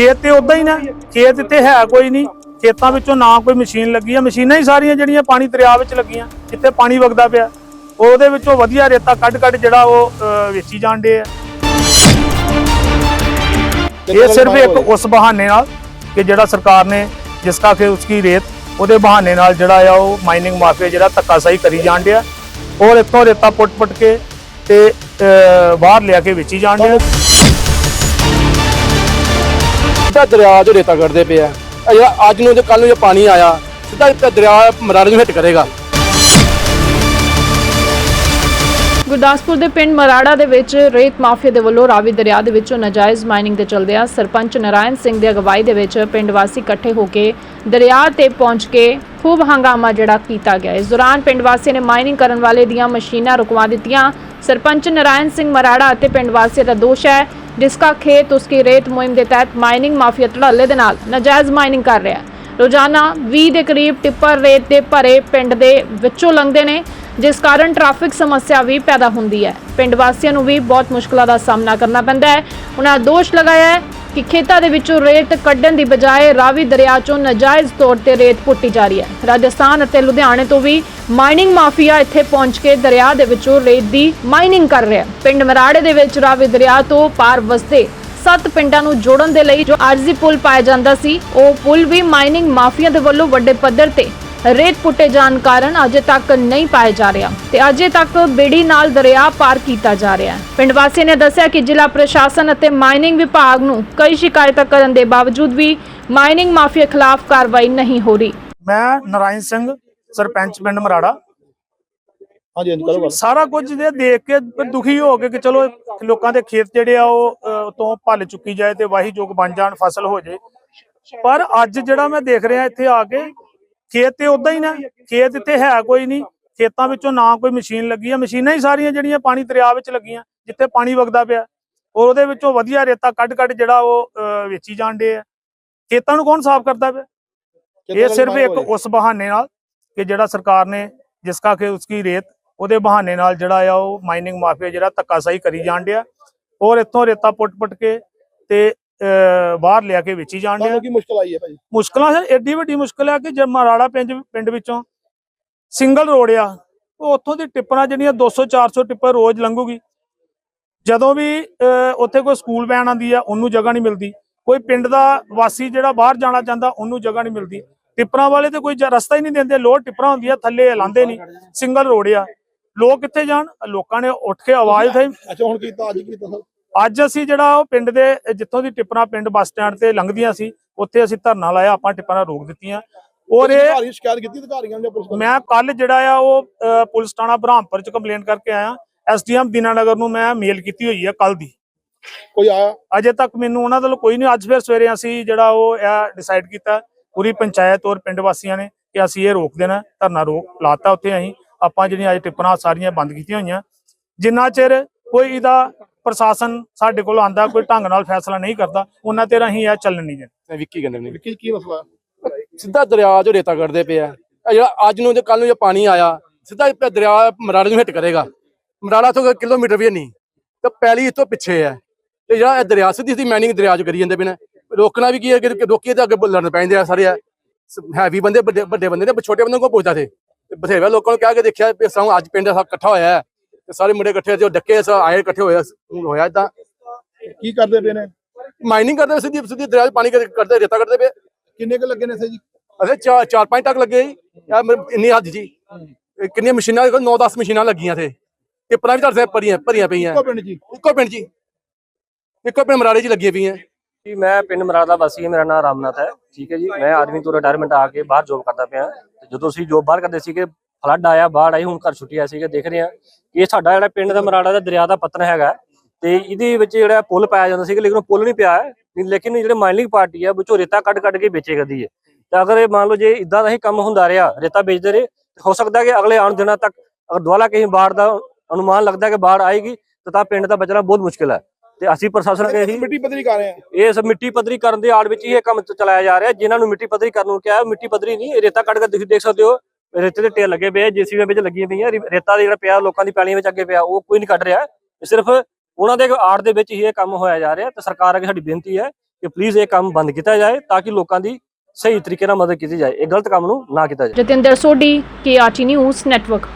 ਖੇਤ ਤੇ ਉਦਾਂ ਹੀ ਨਾ ਖੇਤ ਇੱਥੇ ਹੈ ਕੋਈ ਨਹੀਂ ਖੇਤਾਂ ਵਿੱਚੋਂ ਨਾ ਕੋਈ ਮਸ਼ੀਨ ਲੱਗੀ ਆ ਮਸ਼ੀਨਾਂ ਹੀ ਸਾਰੀਆਂ ਜਿਹੜੀਆਂ ਪਾਣੀ ਦਰਿਆ ਵਿੱਚ ਲੱਗੀਆਂ ਜਿੱਥੇ ਪਾਣੀ ਵਗਦਾ ਪਿਆ। ਉਹਦੇ ਵਿੱਚੋਂ ਵਧੀਆ ਰੇਤਾ ਕੱਢ ਕੱਢ ਜਿਹੜਾ ਉਹ ਵੇਚੀ ਜਾਂਦੇ ਆ। ਇਹ ਸਿਰਫ ਇੱਕ ਉਸ ਬਹਾਨੇ ਨਾਲ ਕਿ ਜਿਹੜਾ ਸਰਕਾਰ ਨੇ ਜਿਸ ਕਾ ਕਿ ਉਸकी ਰੇਤ ਉਹਦੇ ਬਹਾਨੇ ਨਾਲ ਜਿਹੜਾ ਆ ਉਹ ਮਾਈਨਿੰਗ ਮਾਫੀਆ ਜਿਹੜਾ ਧੱਕਾਸ਼ਾਹੀ ਕਰੀ ਜਾਣ ਡਿਆ। ਔਰ ਇੱਥੋਂ ਰੇਤਾ ਪੁੱਟ-ਪੁੱਟ ਕੇ ਤੇ ਬਾਹਰ ਲਿਆ ਕੇ ਵੇਚੀ ਜਾਣ ਡਿਆ। ਸਿੱਧਾ ਦਰਿਆ 'ਚੋਂ ਰੇਤਾ ਕੱਢਦੇ ਪਏ ਇਹ ਜਿਹੜਾ ਅੱਜ ਨੂੰ ਜੇ ਕੱਲ ਨੂੰ ਜੇ ਪਾਣੀ ਆਇਆ, ਸਿੱਧਾ ਇੱਥੇ ਦਰਿਆ ਮਰਾੜੇ ਨੂੰ ਹਿੱਟ ਕਰੇਗਾ। ਗੁਰਦਾਸਪੁਰ ਦੇ ਪਿੰਡ ਮਰਾੜਾ ਦੇ ਵਿੱਚ ਰੇਤ ਮਾਫੀਆ ਦੇ ਵੱਲੋਂ ਰਾਵੀ ਦਰਿਆ ਦੇ ਵਿੱਚੋਂ ਨਾਜਾਇਜ਼ ਮਾਈਨਿੰਗ ਦੇ ਚਲਦਿਆਂ ਸਰਪੰਚ ਨਰਾਇਣ ਸਿੰਘ ਦੀ ਅਗਵਾਈ ਦੇ ਵਿੱਚ ਪਿੰਡ ਵਾਸੀ ਇਕੱਠੇ ਹੋ ਕੇ ਦਰਿਆ ਤੇ ਪਹੁੰਚ ਕੇ ਖੂਬ ਹੰਗਾਮਾ ਜਿਹੜਾ ਕੀਤਾ ਗਿਆ। ਇਸ ਦੌਰਾਨ ਪਿੰਡ ਵਾਸੀਆਂ ਨੇ ਮਾਈਨਿੰਗ ਕਰਨ ਵਾਲੇ ਦੀਆਂ ਮਸ਼ੀਨਾਂ ਰੁਕਵਾ ਦਿੱਤੀਆਂ। ਸਰਪੰਚ ਨਾਰਾਇਣ ਸਿੰਘ ਮਰਾੜਾ ਅਤੇ ਪਿੰਡ ਵਾਸੀਆਂ ਦਾ ਦੋਸ਼ ਹੈ ਜਿਸਕਾ ਖੇਤ ਉਸਕੀ ਰੇਤ ਮੁਹਿੰਮ ਦੇ ਤਹਿਤ ਮਾਈਨਿੰਗ ਮਾਫੀਆ ਧੜੱਲੇ ਦੇ ਨਾਲ ਨਾਜਾਇਜ਼ ਮਾਈਨਿੰਗ ਕਰ ਰਿਹਾ ਹੈ। ਰੋਜ਼ਾਨਾ 20 ਦੇ ਕਰੀਬ ਟਿੱਪਰ ਰੇਤ ਦੇ ਭਰੇ ਪਿੰਡ ਦੇ ਵਿੱਚੋਂ ਲੰਘਦੇ ਨੇ, ਜਿਸ ਕਾਰਨ ਟ੍ਰੈਫਿਕ ਸਮੱਸਿਆ ਵੀ ਪੈਦਾ ਹੁੰਦੀ ਹੈ। ਪਿੰਡ ਵਾਸੀਆਂ ਨੂੰ ਵੀ ਬਹੁਤ ਮੁਸ਼ਕਲਾਂ ਦਾ ਸਾਹਮਣਾ ਕਰਨਾ ਪੈਂਦਾ ਹੈ। ਉਹਨਾਂ ਦੋਸ਼ ਲਗਾਇਆ ਹੈ ਕਿ ਖੇਤਾਂ ਦੇ ਵਿੱਚੋਂ ਰੇਤ ਕੱਢਣ ਦੀ ਬਜਾਏ ਰਾਵੀ ਦਰਿਆ ਚੋਂ ਨਾਜਾਇਜ਼ ਤੌਰ ਤੇ ਰੇਤ ਪੁੱਟੀ ਜਾ ਰਹੀ ਹੈ। ਰਾਜਸਥਾਨ ਅਤੇ ਲੁਧਿਆਣੇ ਤੋਂ ਵੀ ਮਾਈਨਿੰਗ ਮਾਫੀਆ ਇੱਥੇ ਪਹੁੰਚ ਕੇ ਦਰਿਆ ਦੇ ਵਿੱਚੋਂ ਰੇਤ ਦੀ ਮਾਈਨਿੰਗ ਕਰ ਰਿਹਾ ਹੈ। ਪਿੰਡ ਮਰਾੜੇ ਦੇ ਵਿੱਚ ਰਾਵੀ ਦਰਿਆ ਤੋਂ ਪਾਰ ਵਸਦੇ ਸੱਤ ਪਿੰਡਾਂ ਨੂੰ ਜੋੜਨ ਦੇ ਲਈ ਜੋ ਆਰਜ਼ੀ ਪੁਲ ਪਾਇਆ ਜਾਂਦਾ ਸੀ, ਉਹ ਪੁਲ ਵੀ ਮਾਈਨਿੰਗ ਮਾਫੀਆ ਦੇ ਵੱਲੋਂ ਵੱਡੇ ਪੱਧਰ ਤੇ ਰੇਤ ਪੁੱਟੇ ਜਾਣ ਕਾਰਨ ਅਜੇ ਤੱਕ ਨਹੀਂ ਪਾਇਆ ਜਾ ਰਿਹਾ ਤੇ ਅਜੇ ਤੱਕ ਬੇੜੀ ਨਾਲ ਦਰਿਆ ਪਾਰ ਕੀਤਾ ਜਾ ਰਿਹਾ ਹੈ। ਪਿੰਡ ਵਾਸੀ ਨੇ ਦੱਸਿਆ ਕਿ ਜ਼ਿਲ੍ਹਾ ਪ੍ਰਸ਼ਾਸਨ ਅਤੇ ਮਾਈਨਿੰਗ ਵਿਭਾਗ ਨੂੰ ਕਈ ਸ਼ਿਕਾਇਤਾਂ ਕਰਨ ਦੇ ਬਾਵਜੂਦ ਵੀ ਮਾਈਨਿੰਗ ਮਾਫੀਆ ਖਿਲਾਫ ਕਾਰਵਾਈ ਨਹੀਂ ਹੋ ਰਹੀ। ਮੈਂ ਨਰਾਇਣ ਸਿੰਘ ਸਰਪੰਚ ਪਿੰਡ ਮਰਾੜਾ। ਹਾਂਜੀ ਹਾਂਜੀ ਕਰੋ ਸਾਰਾ ਕੁਝ ਜੇ ਦੇਖ ਕੇ ਦੁਖੀ ਹੋ ਕੇ ਕਿ ਚਲੋ ਲੋਕਾਂ ਦੇ ਖੇਤ ਜਿਹੜੇ ਆ ਉਹ ਤੋਂ ਭੱਲ ਚੁੱਕੀ ਜਾਏ ਤੇ ਵਾਹੀ ਜੋਗ ਬਣ ਜਾਣ ਫਸਲ ਹੋ ਜੇ। ਪਰ ਅੱਜ ਜਿਹੜਾ ਮੈਂ ਦੇਖ ਰਿਹਾ ਇੱਥੇ ਆ ਕੇ ਖੇਤ ਤੇ ਉਦਾਂ ਹੀ ਨਾ ਖੇਤ ਇੱਥੇ ਹੈ ਕੋਈ ਨਹੀਂ ਖੇਤਾਂ ਵਿੱਚੋਂ ਨਾ ਕੋਈ ਮਸ਼ੀਨ ਲੱਗੀ ਆ ਮਸ਼ੀਨਾਂ ਹੀ ਸਾਰੀਆਂ ਜਿਹੜੀਆਂ ਪਾਣੀ ਦਰਿਆ ਵਿੱਚ ਲੱਗੀਆਂ ਜਿੱਥੇ ਪਾਣੀ ਵਗਦਾ ਪਿਆ। ਔਰ ਉਹਦੇ ਵਿੱਚੋਂ ਵਧੀਆ ਰੇਤਾ ਕੱਢ ਕੱਢ ਜਿਹੜਾ ਉਹ ਵੇਚੀ ਜਾਂਦੇ ਆ। ਖੇਤਾਂ ਨੂੰ ਕੌਣ ਸਾਫ਼ ਕਰਦਾ ਪਿਆ? ਇਹ ਸਿਰਫ ਇੱਕ ਉਸ ਬਹਾਨੇ ਨਾਲ ਕਿ ਜਿਹੜਾ ਸਰਕਾਰ ਨੇ ਜਿਸ ਕਾ ਕਿ ਉਸकी ਰੇਤ ਉਹਦੇ ਬਹਾਨੇ ਨਾਲ ਜਿਹੜਾ ਆ ਉਹ ਮਾਈਨਿੰਗ ਮਾਫੀਆ ਜਿਹੜਾ ਧੱਕਾਸ਼ਾਹੀ ਕਰੀ ਜਾਣ ਡਿਆ। ਔਰ ਇੱਥੋਂ ਰੇਤਾ ਪੁੱਟ-ਪੁੱਟ ਕੇ ਤੇ ਬਾਹਰ ਲਿਆ ਕੇ ਵੇਚੀ ਜਾਣ ਡਿਆ ਤੁਹਾਨੂੰ ਕੀ ਮੁਸ਼ਕਲ ਆਈ ਹੈ ਭਾਜੀ? ਮੁਸ਼ਕਲਾਂ ਸਰ ਐਡੀ ਵੱਡੀ ਮੁਸ਼ਕਲ ਹੈ ਕਿ ਜੇ ਮਰਾੜਾ ਪਿੰਡ ਪਿੰਡ ਵਿੱਚੋਂ ਸਿੰਗਲ ਰੋਡ ਆ ਉਹ ਉੱਥੋਂ ਦੀ ਟਿੱਪਰਾਂ ਜਿਹੜੀਆਂ 200 400 ਟਿੱਪਰ ਰੋਜ਼ ਲੰਘੂਗੀ। ਜਦੋਂ ਵੀ ਉੱਥੇ ਕੋਈ ਸਕੂਲ ਵੈਨ ਆਂਦੀ ਆ ਉਹਨੂੰ ਜਗ੍ਹਾ ਨਹੀਂ ਮਿਲਦੀ। ਕੋਈ ਪਿੰਡ ਦਾ ਵਾਸੀ ਜਿਹੜਾ ਬਾਹਰ ਜਾਣਾ ਚਾਹੁੰਦਾ ਉਹਨੂੰ ਜਗ੍ਹਾ ਨਹੀਂ ਮਿਲਦੀ। ਟਿੱਪਰਾਂ ਵਾਲੇ ਤੇ ਕੋਈ ਰਸਤਾ ਹੀ ਨਹੀਂ ਦਿੰਦੇ ਲੋਡ ਟਿੱਪਰਾਂ ਹੁੰਦੀਆਂ ਥੱਲੇ ਲਾਂਦੇ ਨਹੀਂ। ਸਿੰਗਲ ਰੋਡ ਆ। ਲੋਕ ਕਿੱਥੇ ਜਾਣ? ਲੋਕਾਂ ਨੇ ਉੱਠ ਕੇ ਆਵਾਜ਼ ਉਠਾਈ। ਅੱਛਾ ਹੁਣ ਕੀਤਾ? ਅੱਜ ਕੀਤਾ ਸਰ? ਅੱਜ ਅਸੀਂ ਜਿਹੜਾ ਉਹ ਪਿੰਡ ਦੇ ਜਿੱਥੋਂ ਦੀ ਟਿੱਪਰਾਂ ਪਿੰਡ ਬੱਸ ਸਟੈਂਡ ਤੇ ਲੰਘਦੀਆਂ ਸੀ ਉੱਥੇ ਅਸੀਂ ਧਰਨਾ ਲਾਇਆ ਆਪਾਂ ਟਿੱਪਰਾਂ ਰੋਕ ਦਿੱਤੀਆਂ। ਔਰ ਇਹ ਸ਼ਿਕਾਇਤ ਕੀਤੀ ਅਧਿਕਾਰੀਆਂ ਜਾਂ ਪੁਲਿਸ ਮੈਂ ਕੱਲ ਜਿਹੜਾ ਆ ਉਹ ਪੁਲਿਸ ਥਾਣਾ ਬ੍ਰਹਮਪੁਰ ਚ ਕੰਪਲੇਂਟ ਕਰਕੇ ਆਇਆ। ਐਸਡੀਐਮ ਦੀਨਾਨਗਰ ਨੂੰ ਮੈਂ ਮੇਲ ਕੀਤੀ ਹੋਈ ਹੈ ਕੱਲ ਦੀ। ਕੋਈ ਆਇਆ? ਅਜੇ ਤੱਕ ਮੈਨੂੰ ਉਹਨਾਂ ਵੱਲੋਂ ਕੋਈ ਨਹੀਂ ਅੱਜ ਫਿਰ ਸਵੇਰੇ ਅਸੀਂ ਜਿਹੜਾ ਉਹ ਇਹ ਡਿਸਾਈਡ ਕੀਤਾ ਪੂਰੀ ਪੰਚਾਇਤ ਔਰ ਪਿੰਡ ਵਾਸੀਆਂ ਨੇ ਕਿ ਅਸੀਂ ਇਹ ਰੋਕ ਦੇਣਾ ਧਰਨਾ ਰੋਕ ਲਾਤਾ ਉੱਥੇ ਅਸੀਂ। ਆਪਾਂ ਜਿਹੜੀਆਂ ਅੱਜ ਟਿੱਪਰਾਂ ਸਾਰੀਆਂ ਬੰਦ ਕੀਤੀਆਂ ਹੋਈਆਂ। ਜਿੰਨਾ ਚਿਰ ਕੋਈ ਇਹਦਾ ਪ੍ਰਸ਼ਾਸਨ ਸਾਡੇ ਕੋਲ ਆਂਦਾ ਕੋਈ ਢੰਗ ਨਾਲ ਫੈਸਲਾ ਨਹੀਂ ਕਰਦਾ ਉਹਨਾਂ ਤੇ ਅਸੀਂ ਇਹ ਚੱਲਣ ਨਹੀਂ ਦੇਣਾ ਵਿੱਕੀ ਕਹਿੰਦੇ ਨੇ ਵਿੱਕੀ ਕੀ ਮਸਲਾ? ਸਿੱਧਾ ਦਰਿਆ 'ਚੋਂ ਰੇਤਾ ਕੱਢਦੇ ਪਏ ਆ। ਇਹ ਜਿਹੜਾ ਅੱਜ ਨੂੰ ਜੇ ਕੱਲ ਨੂੰ ਜੇ ਪਾਣੀ ਆਇਆ ਸਿੱਧਾ ਇੱਥੇ ਦਰਿਆ ਮਰਾੜੇ ਨੂੰ ਹਿੱਟ ਕਰੇਗਾ। ਮਰਾੜਾ ਤੋਂ ਕਿਲੋਮੀਟਰ ਵੀ ਨਹੀਂ ਤੇ ਪੈਲੀ ਇਸ ਤੋਂ ਪਿੱਛੇ ਹੈ ਤੇ ਜਿਹੜਾ ਇਹ ਦਰਿਆ ਸਿੱਧੀ ਸਿੱਧੀ ਮੈਨਿੰਗ ਦਰਿਆ 'ਚ ਕਰੀ ਜਾਂਦੇ ਪਏ ਨੇ। ਰੋਕਣਾ ਵੀ ਕੀ ਹੈ ਕਿ ਰੋਕੀਏ ਤਾਂ ਅੱਗੇ ਲੜਨ ਪੈਂਦੇ ਆ ਸਾਰੇ ਹੈਵੀ ਬੰਦੇ ਵੱਡੇ ਵੱਡੇ ਬੰਦੇ ਨੇ ਛੋਟੇ ਬੰਦੇ ਕੋਲ ਪੁੱਛਦਾ ਥੇ ਤੇ ਬਥੇਰੇ ਲੋਕਾਂ ਨੂੰ ਕਹਿ ਕੇ ਦੇਖਿਆ ਵੀ ਸਾਨੂੰ ਅੱਜ ਪਿੰਡ ਸਭ ਇਕੱਠਾ ਹੋਇਆ ਹੈ। ਤੇ ਸਾਰੇ ਮੁੰਡੇ ਇਕੱਠੇ ਜੋ ਡੱਕੇ ਸਭ ਆਏ ਇਕੱਠੇ ਹੋਇਆ ਹੋਇਆ ਇਦਾਂ। ਕੀ ਕਰਦੇ ਪਏ ਨੇ? ਮਾਈਨਿੰਗ ਕਰਦੇ ਪਏ, ਸਿੱਧੀ ਸਿੱਧੀ ਦਰਿਆ 'ਚ ਪਾਣੀ ਕੱਢਦੇ ਰੇਤਾ ਕੱਢਦੇ ਪਏ। ਕਿੰਨੇ ਕੁ ਲੱਗੇ ਨੇ ਸੇ ਜੀ? ਅਰੇ ਚਾਰ ਚਾਰ ਪੰਜ ਟੱਕ ਲੱਗੇ ਜੀ। ਯਾਰ ਮੇਰੇ ਇੰਨੀ ਹੱਦ ਜੀ। ਕਿੰਨੀਆਂ ਮਸ਼ੀਨਾਂ 9 10 ਮਸ਼ੀਨਾਂ ਲੱਗੀਆਂ ਤੇ ਟਿੱਪਰਾਂ ਵੀ ਤੁਹਾਡੇ ਭਰੀਆਂ ਭਰੀਆਂ ਪਈਆਂ। ਇੱਕੋ ਪਿੰਡ ਜੀ। ਇੱਕੋ ਪਿੰਡ ਜੀ। ਇੱਕੋ ਪਿੰਡ ਮਰਾੜੇ 'ਚ ਲੱਗੀਆਂ ਪਈਆਂ। ਜੀ ਮੈਂ ਪਿੰਡ ਮਰਾੜਾ ਦਾ ਵਾਸੀ ਹਾਂ ਮੇਰਾ ਨਾਮ ਰਾਮਨਾਥ ਹੈ। ਠੀਕ ਹੈ ਜੀ। ਮੈਂ ਆਰਮੀ ਤੋਂ ਰਿਟਾਇਰਮੈਂਟ ਆ ਕੇ ਬਾਹਰ ਜੋਬ ਕਰਦਾ ਪਿਆ। ਤੇ ਜਦੋਂ ਅਸੀਂ ਜੋਬ ਬਾਹਰ ਕਰਦੇ ਸੀਗੇ ਫਲੱਡ ਆਇਆ ਬਾੜ ਆਈ ਹੁਣ ਘਰ ਛੁੱਟੀ ਆਈ ਸੀਗੇ ਦੇਖ ਰਹੇ ਹਾਂ। ਕਿ ਇਹ ਸਾਡਾ ਜਿਹੜਾ ਪਿੰਡ ਦਾ ਮਰਾੜਾ ਦਾ ਦਰਿਆ ਦਾ ਪਤਨ ਹੈਗਾ ਤੇ ਇਹਦੇ ਵਿੱਚ ਜਿਹੜਾ ਪੁਲ ਪਾਇਆ ਜਾਂਦਾ ਸੀਗਾ ਲੇਕਿਨ ਉਹ ਪੁਲ ਨਹੀਂ ਪਿਆ ਹੈ। ਲੇਕਿਨ ਜਿਹੜੇ ਮਾਈਨਿੰਗ ਪਾਰਟੀ ਹੈ ਵਿੱਚੋਂ ਰੇਤਾ ਕੱਢ ਕੱਢ ਕੇ ਵੇਚੇ ਕਰਦੀ ਹੈ। ਤੇ ਅਗਰ ਇਹ ਮੰਨ ਲਓ ਜੇ ਇਦਾਂ ਦਾ ਹੀ ਕੰਮ ਹੁੰਦਾ ਰਿਹਾ ਰੇਤਾ ਵੇਚਦੇ ਰਹੇ ਹੋ ਸਕਦਾ ਕਿ ਅਗਲੇ ਆਉਣ ਦਿਨਾਂ ਤੱਕ ਅਗਰ ਦੁਆਲਾ ਕਹੀਂ ਬਾੜ ਦਾ ਅਨੁਮਾਨ ਲੱਗਦਾ ਕਿ ਬਾੜ ਆਏਗੀ ਤਾਂ ਤਾਂ ਪਿੰਡ ਦਾ ਬਚਣਾ ਬਹੁਤ ਮੁਸ਼ਕਿਲ ਹੈ। ਤੇ ਅਸੀਂ ਪ੍ਰਸ਼ਾਸਨ ਅੱਗੇ ਇਹੀ ਮਿੱਟੀ ਪੱਧਰੀ ਕਰ ਰਹੇ ਆ ਇਹ ਸਭ ਮਿੱਟੀ ਪੱਧਰੀ ਕਰਨ ਦੇ ਆੜ ਵਿੱਚ ਹੀ ਇਹ ਕੰਮ ਚਲਾਇਆ ਜਾ ਰਿਹਾ। ਜਿਨ੍ਹਾਂ ਨੂੰ ਮਿੱਟੀ ਪੱਧਰੀ ਕਰਨ ਨੂੰ ਕਿਹਾ ਹੈ, ਮਿੱਟੀ ਪੱਧਰੀ ਨਹੀਂ ਰੇਤਾ ਕੱਢ ਕੇ ਤੁਸੀਂ ਦੇਖ ਸਕਦੇ ਹੋ। ਰੇਤੇ ਦੇ ਢੇਰ ਲੱਗੇ ਪਏ ਆ ਜੀਸੀਬੀ ਵਿੱਚ ਲੱਗੀਆਂ ਪਈਆਂ ਰੇਤਾ ਜਿਹੜਾ ਪਿਆ, ਲੋਕਾਂ ਦੀ ਪੈਲੀਆਂ ਵਿੱਚ ਅੱਗੇ ਪਿਆ, ਉਹ ਕੋਈ ਨਹੀਂ ਕੱਢ ਰਿਹਾ। ਸਿਰਫ ਉਹਨਾਂ ਦੇ ਆੜ ਦੇ ਵਿੱਚ ਹੀ ਇਹ ਕੰਮ ਹੋਇਆ ਜਾ ਰਿਹਾ ਤੇ ਸਰਕਾਰ ਅੱਗੇ ਸਾਡੀ ਬੇਨਤੀ ਹੈ ਕਿ ਪਲੀਜ਼ ਇਹ ਕੰਮ ਬੰਦ ਕੀਤਾ ਜਾਏ ਤਾਂ ਕਿ ਲੋਕਾਂ ਦੀ ਸਹੀ ਤਰੀਕੇ ਨਾਲ ਮਦਦ ਕੀਤੀ ਜਾਏ। ਇਹ ਗਲਤ ਕੰਮ ਨੂੰ ਨਾ ਕੀਤਾ ਜਾਏ। Jatinder Sodhi, K news network.